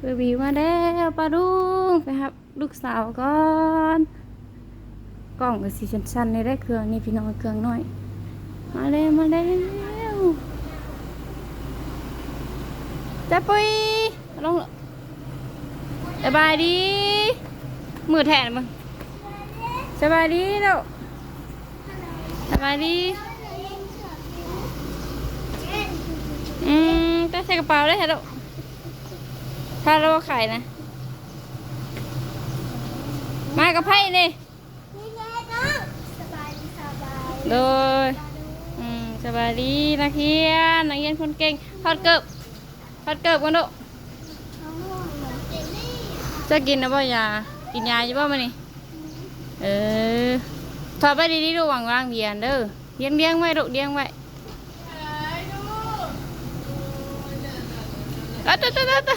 เบบีมาแล้วปลาดุงไปครับ ลูกสาวก่อนกล้องก็สีชันๆในได้เครื่องนี่พี่น้องเครื่องน้อย มาแล้วมาแล้วจะปุยลงสบายดี มือแทนมึงสบายดีแล้วสบายดีอืมก็ใส่กระเป๋าได้ค่ะลูก ถ้าเราขายนะ มากับไพ่นี่โดยอืมสบายดีนักเรียนนักเรียนคนเก่งทอดเกิบทอดเกิบกันลูกจะกินนะบ่ยากินยาอยู่บ่มานี่เออถอดไปดีๆดูหวังร่างเรียนเด้อเลี้ยงเลี้ยงไว้ลูกเลี้ยงไว้อะตะตะตะ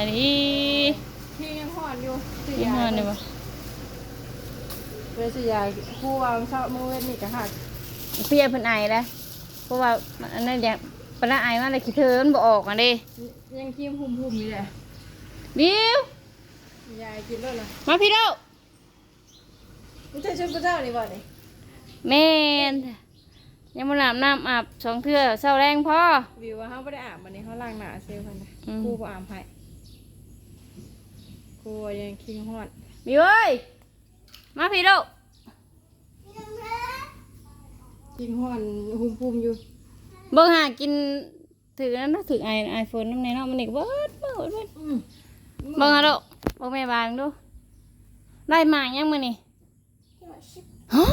ตะสบายดีพี่ยังห่อนอยู่ซื้อยังยานอนอยู่ปะเวซื้อยาคู่วางเช้ามื้อเว้นนี่ก็หักเพียเพิ่นไอแล้วเพราะว่ามันอันนั้นอย่างปลาไอมาเลยขี้เธอมันบ่ออกอะเด้ยังคิมหุ่มๆอยู่เลยบิวยากินแล้วนะมาพี่เด้อไม่ใช่ชุดพระเจ้านี่บ่นี่แม่นยังมาอาบน้ำอาบสองเทื่อเช้าแรงพ่อวิวว่าเขาไม่ได้อาบวันนี้เขาล้างหน้าเซลล์พันนะอืม ครูบ่อาบให้ ครูยังคิงฮอดบิวเอ้ย มาพี่เด้อคิงฮอดหุ่มๆอยู่เบิ่งหากินถือนั่นนะถือไอไอโฟนน้ำในเนาะมันนี่ก็เบิดเบิดเบิดอืมเบิ่งฮะลูกเบิ่งแม่บางดู ได้หมากยังมื้อนี่ฮะ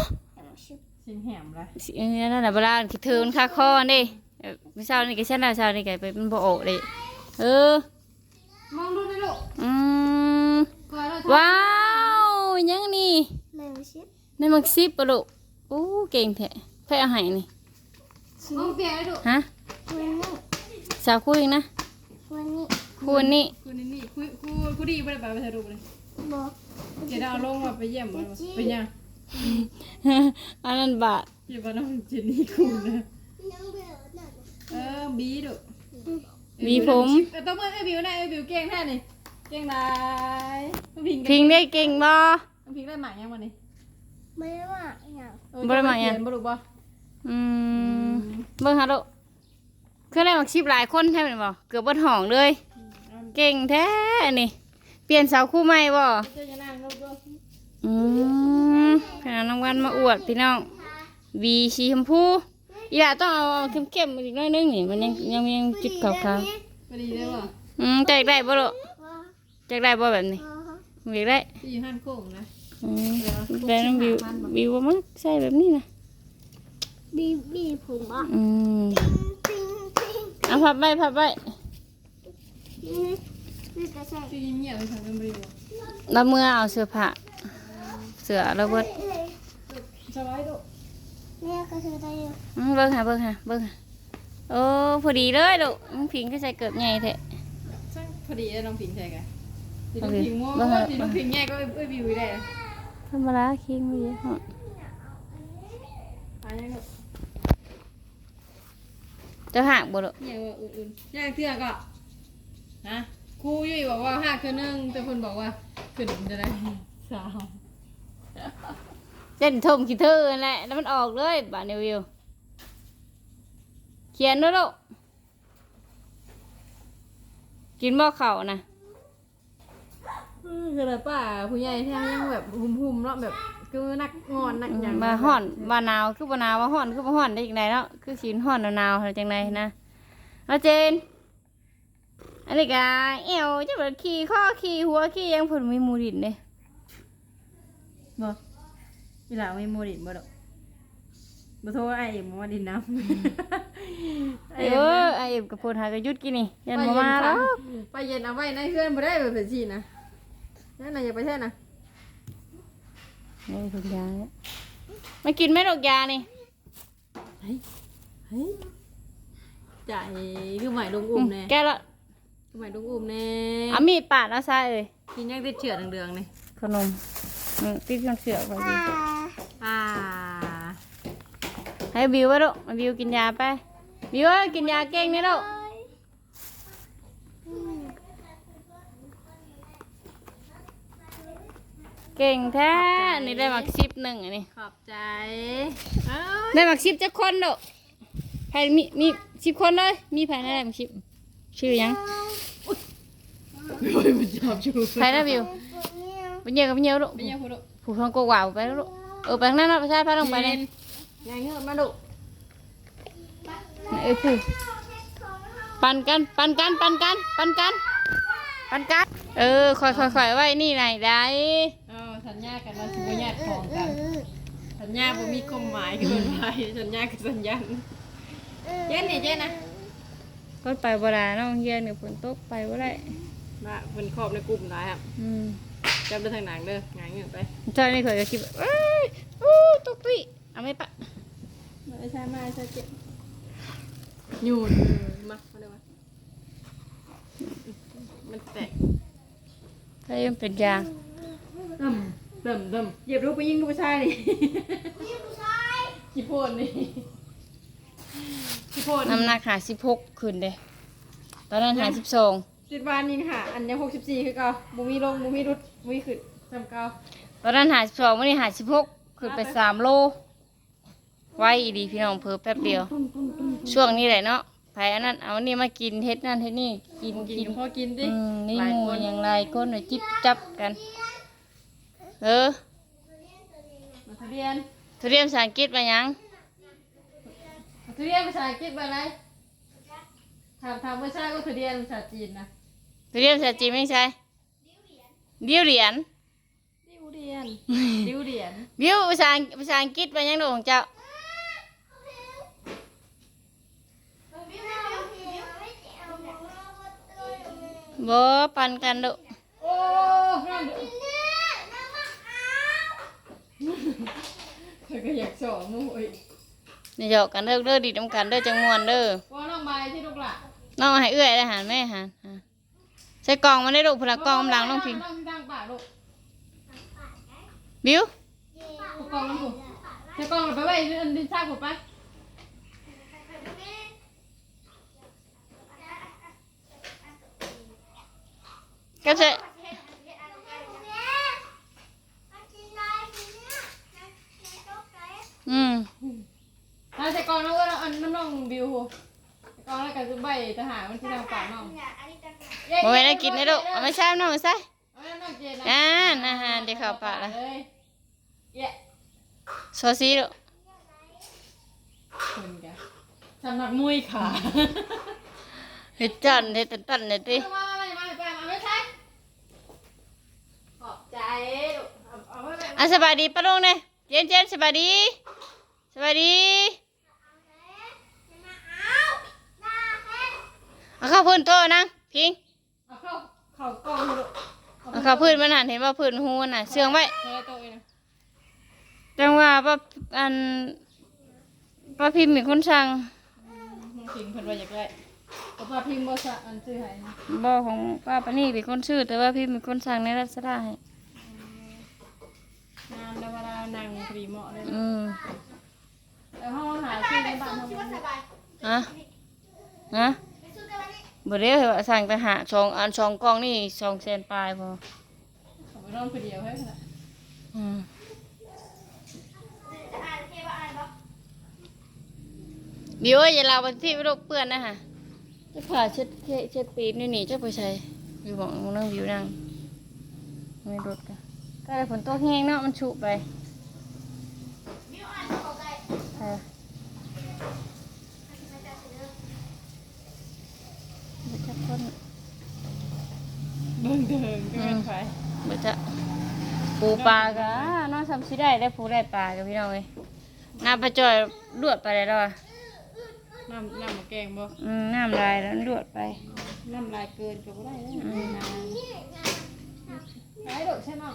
สิงแหมละสิเออนั่นน่ะเวลาคิดถึงมันคาคอนี่เอ้ยมื้อเช้านี่ก็เช่นแล้วเช้านี่ก็ไปมันบ่ออกเลยเออ มองดูนะลูกอืมก่อนเรา ว้าวยังนี่ในมักซิบปะลูกโอ้เก่งแท้เพื่อเอาให้นี่มองเปียกเลยลูกฮะสาวคุยนะคูณนี่คุณนี่นี่คุยคุยคุยดีไปเลยไปไปถ่ายรูปเลยเดี๋ยวเราเอาลงมาไปเยี่ยมมันเป็นยังอันนั้นบาทอยู่บ้านน้องเจนนี่คุณนะเออบีดุมีผมเออต้องเมื่อไอ้บิวนะไอ้บิวเก่งแท้นี่ เก่งได้น้องพิงพิงได้เก่งบ่น้องพิงได้หมายยังวันนี้ไม่ได้ว่าอย่างเออบ่ได้หมายยังเขีนบ่ลูกบ่อืมเบิ่งฮะลูกคืออะไรมักชิบหลายคนใช่ไหมนบ่เกือบเบิดห้องเลย เก่งแท้นี่ เปลี่ยนเสาคู่ใหม่บ่เจ้าจะนั่งลูกบ่อืมขนาดรางวัลมาอวดพี่น้องวีชีชมพูอีหล่าต้องเอาเข้มๆอีกหน้อยนึงนี่มันยังยังยังจุดขาวพอดีเลยบ่ๆอืมแจกได้บ่ลูก ว่าแจกได้บ่แบบนี้ว่าแจกได้ที่อยู่ห้านโค้งนะอืมแต่น้องบิวบิวว่ามันใส่แบบนี้นะบีบีผมอะอืมปิ้งปิ้งเอาพับไว้พับไว้นี่นี่ก็ใช่ที่เงียบๆเลยค่ะน้องบิวแล้วเมื่อเอาเสื้อผ้าเสื้อแล้วเบิดสบายลูกเนี่ยก็คือได้อยู่อืมเบิ่งหาเบิ่งหาเบิ่งหาโอ้พอดีเลยลูกน้องพิงก็ใส่เกิบใหญ่แท้ช่างพอดีเลยน้องพิงใช่กัน ที่น้โอองเคพิงโม่บ่ฮะที่น้องพิงแง่ก็เอ้ยบิวได้นะธรรมดาคิงไม่เยอะฮะหายังลูกเจะหักบ่ลูกเงียบว่าอุ่นๆย่างเทื่อก็ฮะครูยุ้ยบอกว่าห้าคือหนึ่งแต่คนบอกว่าขึ้นจะได้สาวเล่นทมขี้เธอนั่นแหละแล้วมันออกเลยบาดเนวิวเขียนด้วยลูกกินบ่เข่านะ คือแบบป้าผู้ใหญ่ที่ยังแบบหุ่มๆเนาะแบบคือนักงอนนักหยังมาห่อนมาหนาวคือบ่หนาวมาห่อนคือบ่ห่อนได้จังไดเนาะคือสินห่อนหนาวๆจังไดนะเอาเจน อันนี้ก็เอวจะแบบขี่ข้อขี่หัวขี่ยังเพิ่นมีหมูดินเด้บ่เวลาไม่โมดินบ่ดอกบ่โทรไอ้เอ็มมาดินน้ำเออไอ้เอ็มกับเพิ่นหากระยุดกินนี่ยันบ่มาแล้ว ไปเย็นเอาไว้ในเพื่อนบ่ได้แบบเป็นสินะ นั่นน่ะอย่าไปแท้นะนี่ถุงยาเนี่ยมากินไหมดอกยานี่เฮ้ยจ่ายคือใหม่ลงอุ้มแน่แกละคือใหม่ลงอุ้มแน่เอามีดปาดเอาซะเอ้ยกินยังติดเชื้อเดืองๆนี่ขนมอืมติดเครื่องเสือกไว้ดิอ่าอ่าให้บิวไว้ลูกมาบิวกินยาไปบิวเอ้ยกินยาเก่งนี่ลูก เก่งแท้นี่ได้มักซิปหนึ่งอันนี้ขอบใจเอ้ยได้มักซิปจะคนลูกใครมีมีสิบคนเลย มีใครได้มักซิปชื่อหยังโอ้ยมันชอบชูใครได้บิวเป็นเยอะกับเป็นเยอะลูกไม่ยังพูดลูกผู้ทองกว่าวไปแล้วลูกเออไปข้างหนั้นนะประชาชนพาลงไปเลยยายเงือกมาลูกเออผู้ปันกันปันกันปันกันปันกันปันกัน เออค่อยค่อยค่อยไว้นี่ไหนได้เอาสั ญญากันว่าสิบ่ญาติของกัน สัญญาบ่มีความหมายคือมันไปสัญญาคือสัญญาเย็นนี่เย็นนะก็ไปบ่ได้น้องเฮียนกับฝนตกไปบ่ได้มาเป็นครอบในกลุ่มหลายครับอืมจำได้ทางหนังเด้อหงายเงือกไปตอนนี้ข่อยก็คิดว่าเอ้ยอู้ตกตุยเอาไหม่ปะไม่ใช่ไม่ใช่เจ็บยูนมามาเดี๋ยวมามันแตกถ้ายังเป็นยางดม ดมดมเหยียบลูกไปยิงลูกผู้ชายนี่ขี้โพนนี่ขี้โพนน้ำหนักหาสิบหกขึ้นเด้ตอนนั้นหาสิบสองสิบวันยิงค่ะอันยังหกสิบสี่คือเก่าบุมีลงบุมีรุดบุมีขึ้นจำเก่าตอนนั้นหาสิบสองวันนี้หาสิบหกขึ้นไปสามโลไว้อีดีพี่น้องเพอแป๊บเดียว ช่วงนี้แหละเนาะไผอันนั้น เอาอันนี้มากินเฮ็ดนั่นเฮ็ดนี่ กินกินกินกับพ่อกินดิอืมนี่หลายหมูคนอย่างไรก้นหน่อยจิบจับกัน เออมาทะเบียนทุเรียนภาษาอังกฤษมายังมาทะเบียนภาษาอังกฤษมาอะไรถามถามภาษาก็ทะเบียนภาษาจีนนะทุเรียนภาษาจีนไม่ใช่เบี้ยวเหรียญดิวเรียนดิวเรียนเบี้ยวภาษาภาษาอังกฤษมายังดอกของเจ้าบ่ปันกันดุโอ้นั่น เธอก็อยากสอนมูอีกนี่หยอกกันเด้อเด้อดีน้ำกันเด้อจังมวนเด้อว่าน้องใบที่ลูกหล่ะน้องให้เอื้อยได้หารแม่หารอะใส่กล่องมาได้ลูกพลักกล่องกำลังน้องพิงน้องดังป่าลูกบิวกล่องมันถูกใส่กล่องไปไว้อันดินซากผมไปก็จะอืม ถ้าใส่กล่องน้องเอ้ยอันน้องบิวใส่ กล่องแล้วก็จะใบทหารมันที่ทางป่าน้องโอ้ยได้กินได้ลูกเอาไม่ใช่น้องใช่อาน่าอาหารเดี๋ยวเข้าปากละเอ้ยเย้โซซีลูกคนแกสำหรับมุ้ยขาเฮ็ดจันเฮ็ดตันตันเลยติมามามามามาไม่ใช่ขอบใจลูกอะสบายดีปะลุงเนี่ยเจนเจนสบายดีสบายดี เอาเข้าพื้นโตนะพิงเอาเข้าเข้ากล่องลูกเอาเข้าพื้นมันหันเห็นว่าพื้นหูน่ะเสื่องไว้เฮ้ยโตอีกนะจังว่าป้าอันป้าพิมพ์มีคนสั่งน้องพิงเพิ่นว่าอยากได้ก็พาพิมพ์บ่สะอันซื้อให้นะบ่ของป้าปานี่เป็นคนชื่อ แต่ว่าพิมพ์มีคนสั่งในรัชดาให้งานแล้วเวลานางพรีเหมาะเลยอืมแล้วห้องหาซื้อในบ้านทำไมฮะฮะ บ่ได้เหรอสั่งแต่หาสองอันสองกล่องนี่สองแสนปลายพอเอาไปนอนคนเดียวให้ขนาดอืมเดี๋ยวอย่าเราไปที่โรคเปื้อนนะฮะจะผ่าเช็ดเช็ดเช็ดปีนนี่นี่เจะไปใช้อยู่บอกนั่งวิวนั่งไม่รถกันก็ได้ฝนตกแห้งเนาะมันฉุไปเออบ่จักคน เบิ่งเดินก็เป็นไฟบ่จะปูปลากะน้องทำสิได้ได้ปูได้ปลากับพี่น้องเลยน้ำปลาจอยลวดไปเลยแล้วอะน้ำน้ำหมูแกงบ่อืมน้ำลายแล้วลวดไป น้ำลายเกินก็บ่ได้เลยอืมนานไอ้ลูกใช่ไหม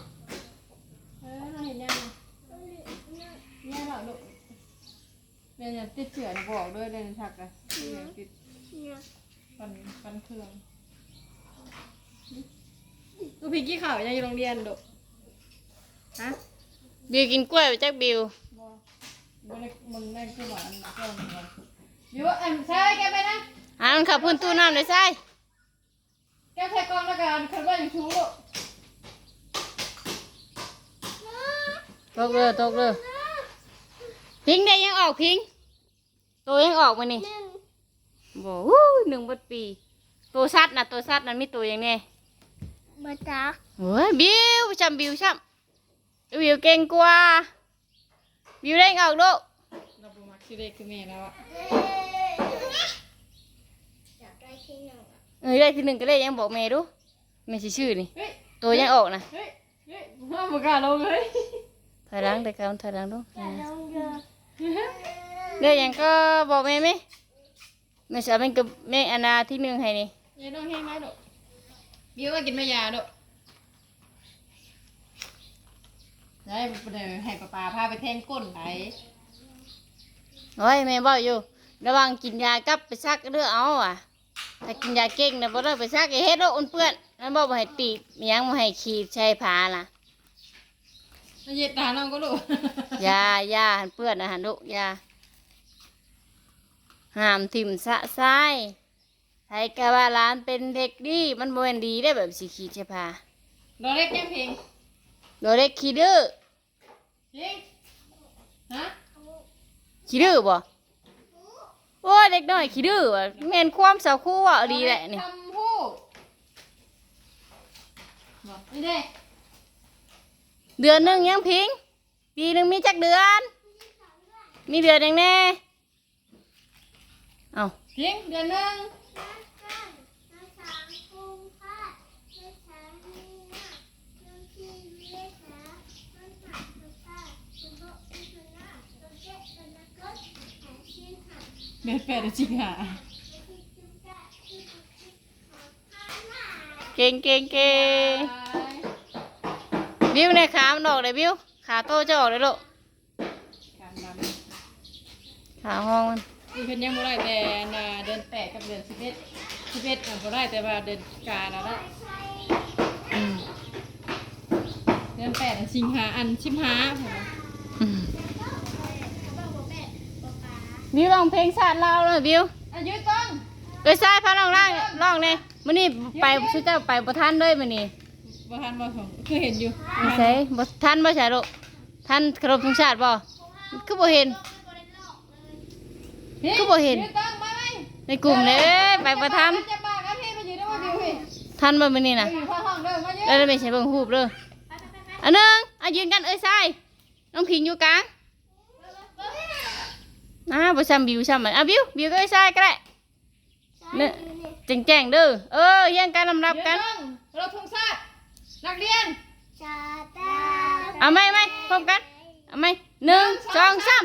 เออเราเห็นยังเนี่ยเหรอลูกเนี่ยเนี่ยติดเชื้อนะบอกด้วยเลยนะชักอะเนี่ยติดฟันฟันเครื่อง ลูกพี่กี้ข่าวยังอยู่โรงเรียนลูกฮะบิวกินกล้วยไปจักบิวบ่บ่ได้มึงแม่งคือหวานก็มึงบ่อยู่อันใช่แกไปนะอ่ามันขับพื้นตู้น้ำเลยใช่แกใส่กล่องแล้วกันคันว่าอยู่ชูลูกตกเลยตกเลยพิงได้ยังออกพิงตัวยังออกมานี่หนึ่งบอกวู้หนึ่งบดปี ตัวสัตว์นะตัวสัตว์นั้นมีตัวอย่างแน่ มาจักเฮ้ยบิวจำบิวช้ำบิวเก่งกว่า บิวได้ออกลูกเราบ่มักสิเด็กคือแม่แล้วอะอยากได้ที่หนึ่งอะเอ้ยได้ทีหนึ่งก็ได้ยังบอกแม่ดูแม่สิชื่อนี่ เฮ้ยตัวยังออกนะเฮ้ยเฮ้ยบ่บ่กล้าลงเลยถอยหลังแต่เขาถอยหลังดูแต่ลงเยอะเดี๋ยวยังก็บอกแม่ไหมแม่จะเอาเป็นกับแม่อนาที่หนึ่งให้นี่ยายน้องแห้งได้ลูก บิวมากินแม่ยาลูกได้บ่ได้ให้ป้าปาพาไปแทงก้นไหนโอ้ยแม่บอกอยู่ ระวังกินยากับไปซักเรื่องเอาอะ ถ้ากินยาเก่งนะบ่ได้ไปซักไอ้เฮ็ดโรคอุ่นเปื้อนนั่นบอกบ่ให้ตีบอิหยังบ่ให้ขีดใช้ผ้าล่ะมาเย็ดตาน้องก็ลูกยายาหันเปื้อนนะหันลูกยาห้ามทิ่มสะซ้ายใค รกะว่าหลานเป็นเด็กดีมันบ่แม่นดีได้แบบสิขีดใช้ผ้าดอกเล็กยังเพลงโดเด็กขี้ดื้อเพลงฮะขี้ดื้อบ่โอ้ยเด็กน้อยขี้ดื้อว่ะแม่นความสาวคู่ว่าดีแหละนี่ทำผู้บอกนี่เด้เดือนหนึงยังพิง ปีหนึงมีจักเดือน มีเดือนยังแน่เอาเพลงเดือนหนึ่ง น้ำกันน้ำสามกุมภาน้ำสามมีนาน้ำสี่เมษาน้ำห้าตุลาน้ำหกมิถุนาน้ำเจ็ดกันยายนแห่งชิ้นหันเดือนแปดเดือนสิงหาที่จุดแปดที่จุดสิบหกห้าหน้าเก่งเก่งเก่งบิวในขามันออกเลยบิว ขาโตจะออกเลยลูกการดำขาห้องมัน นี่เพิ่นยังบ่ได้แต่น่ะเดือนแปดกับเดือนสิบเอ็ดสิบเอ็ดอะบ่ได้แต่ว่าเดือนกาแล้วละอืมเดือนแปดอะสิงหาอันชิมหาผมว่าอืมบิวร้องเพลงชาติลาวเลยบิวอายุต้องไปซ้ายพาน้องล่างร้องเนี่ยมื้อนี้ไปชื่อเจ้าไปบ่ทันเลยมื้อนี้บ่ทันบ่ผมคือเห็นอยู่ไม่ใช่บ่ทันบ่ใช่ลูกทันครบทุกชาติบ่คือบ่เห็น พี่คือบ่เห็นยืต้องมาไหมในกลุ่มเลยเอ้ยไปบ่ทันจะปากกับพี่มาอยู่ด้วยว่าบิวพี่ทันบ่มื้อนี้ไปน่ะอยู่ข้างห้องเด้อมาเยแล้วอะไม่ใช่เบิ่งรูปเด้ออันหนึงอะยืนกันเอ้ยซ้ายน้องพิงอยู่กลางอ่าบ่ซ้ำบิวซ้ำมันอะบิวบิวก็เอ้ยซ้ายก็ได้เนี่ยแจ้งๆเด้อเออเฮียงกันลำดับกันยืต้องเราทงชาตินักเรียนชาดาเอาไหมไหมพร้อมกันเอาไหมหนึ่งสองสาม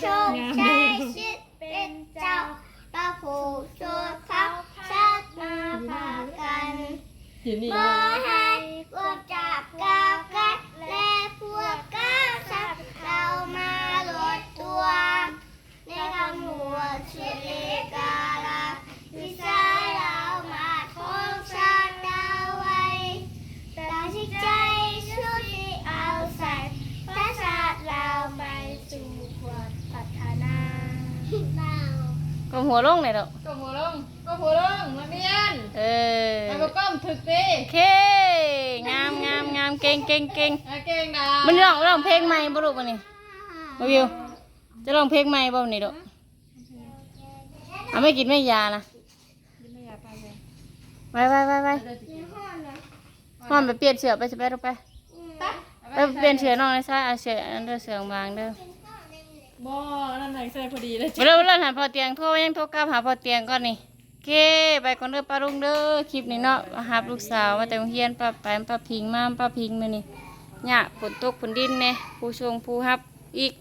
โชคชัยชิดเป็นเจ้าพระผู้ช่วยเขาชาติมาพากันยืน หัวลงเลยดอกก็หัวลงก็หัวลงนักเรียนเออไปประก้อมถึกดิโอเคงามงามงามเก่งเก่งเก่งอะเก่งดามันร้องร้องเพลงใหม่บ่ลูกวันนี้บ่วิวจะร้องเพลงใหม่บ่วันนี้ลูกเอาไม่กินไม่ยานะไปไปไปไปห้อนไปเปลี่ยนเสื้อไปสิไปลูกไปไปเปลี่ยนเสื้อน้องเลยซะเอาเสื้ออันเด้อเสื้อบางเด้อ บ่นั่นไหนใส่พอดีเลยไปเริ่มเริ่มหาพอเตียงโทรยังโทรกลับหาพอเตียงก่อนนี่โอเคไปก่อนเด้อป้าลุงเด้อคลิปนี้เนาะมาหาลูกสาวมาแต่โรงเรียนป้าแปป้าพิงมาป้าพิงมานี่ยากฝนตกฝนดินเน่ผู้ชงผู้ฮับอีก